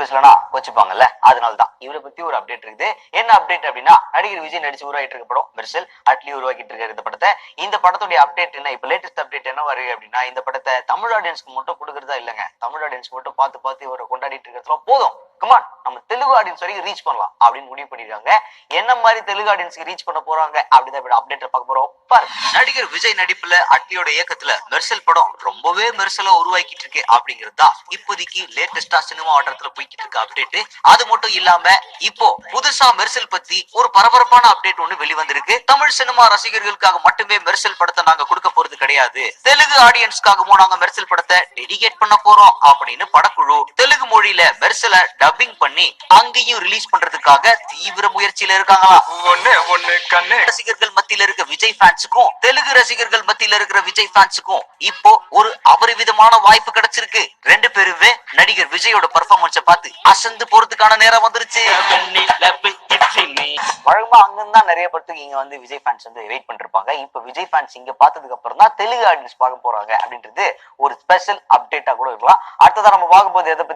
பேசலனா வச்சுப்பாங்கல்ல? அதனால தான் இவரை பத்தி ஒரு அப்டேட் இருக்குது. என்ன அப்டேட் அப்படின்னா நடிகர் விஜய் நடிச்சு உருவாகிட்டு இருக்க படம் மெர்சல் அட்லி உருவாக்கிட்டு இருக்காரு இந்த படத்தை. இந்த படத்துடைய அப்டேட் என்ன? இப்ப லேட்டஸ்ட் அப்டேட் என்ன வருது அப்படின்னா இந்த படத்தை தமிழ் ஆடியன்ஸ்க்கு மட்டும் கொடுக்கறதா இல்லைங்க. தமிழ் ஆடியன்ஸ் மட்டும் பார்த்து பார்த்து இவரை கொண்டாடிட்டு இருக்கிறதுல போதும். கமான் நம்ம தெலுங்கு ஆடியன்ஸ் வரைக்கும் ரீச் பண்ணலாம் அப்படின்னு முடிவு பண்ணிருக்காங்க. என்ன மாதிரி தெலுங்கு ஆடியன்ஸ்க்கு ரீச் பண்ண போறாங்க அப்படின்னு அப்டேட் பார்க்க போறோம். பாரு நடிகர் விஜய் நடிப்புல அட்லியோட இயக்கத்துல மெர்சல் படம் ரொம்பவே மெர்சலா உருவாக்கிட்டு இருக்கு அப்படிங்கிறது தான் இப்போதைக்கு லேட்டஸ்டா சினிமா ஆட்டத்துல போய்கிட்டு இருக்க அப்டேட் அது மட்டும் இல்லாம இப்போ புதுசா மெர்சல் பத்தி ஒரு பரபரப்பான அப்டேட் ஒண்ணு வெளிவந்திருக்கு. தமிழ் சினிமா ரசிகர்களுக்காக மட்டுமே மெர்சல் படத்தை நாங்க கொடுக்க போறது கிடையாது. தெலுங்கு ஆடியன்ஸ்க்காகவும் நாங்க மெர்சல் படத்தை டெடிகேட் பண்ண போறோம் அப்படின்னு படக்குழு தெலுங்கு மொழி மொழியில மெர்சலை டப்பிங் பண்ணி அங்கேயும் ரிலீஸ் பண்றதுக்காக தீவிர முயற்சியில இருக்காங்களா? ஒண்ணு ஒண்ணு கண்ணு. ரசிகர்கள் மத்தியில இருக்க விஜய் ஃபேன்ஸுக்கும் தெலுங்கு ரசிகர்கள் மத்தியில இருக்கிற விஜய் ஃபேன்ஸுக்கும் இப்போ ஒரு அபரிவிதமான வாய்ப்பு கிடைச்சிருக்கு. ரெண்டு பேருமே நடிகர் விஜயோட பெர்ஃபார்மன்ஸ பார்த்து அசந்து போறதுக்கான நேரம் வந்துருச்சு. வழக்கமா அங்கிருந்து தான் நிறைய படத்துக்கு இங்க வந்து விஜய் ஃபேன்ஸ் வந்து வெயிட் பண்ணிருப்பாங்க. இப்போ விஜய் ஃபேன்ஸ் இங்க பார்த்ததுக்கு அப்புறம் தான் தெலுங்கு ஆடியன்ஸ் பார்க்க போறாங்க அப்படின்றது ஒரு ஸ்பெஷல் அப்டேட்டா கூட இருக்கலாம். அடுத்ததா நம்ம பார்க்க போது எதை